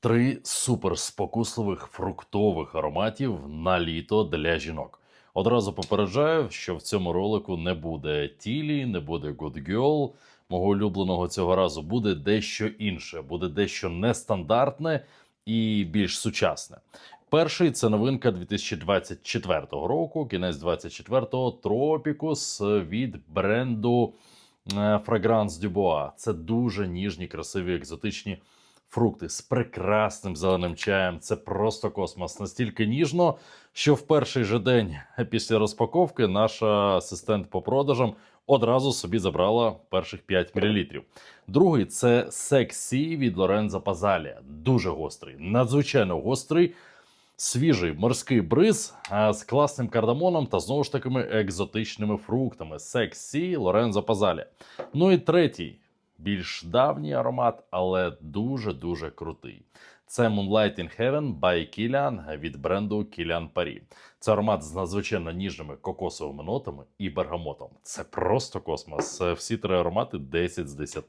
Три суперспокусливих фруктових ароматів на літо для жінок. Одразу попереджаю, що в цьому ролику не буде тілі, не буде Good Girl. Мого улюбленого цього разу буде дещо інше, буде дещо нестандартне і більш сучасне. Перший це новинка 2024 року, кінець 24-го Тропікус від бренду е, Fragrance Dubois. Це дуже ніжні, красиві, екзотичні фрукти з прекрасним зеленим чаєм. Це просто космос. Настільки ніжно, що в перший же день після розпаковки наша асистент по продажам одразу собі забрала перших 5 мл. Другий це сексі від Лорензо Пазалія. Дуже гострий, надзвичайно гострий. Свіжий морський бриз а, з класним кардамоном та знову ж такими екзотичними фруктами. Сексі Лорензо Пазалі. Ну і третій, більш давній аромат, але дуже-дуже крутий. Це Moonlight in Heaven by Kilian від бренду Kilian Paris. Це аромат з надзвичайно ніжними кокосовими нотами і бергамотом. Це просто космос. Всі три аромати 10 з 10.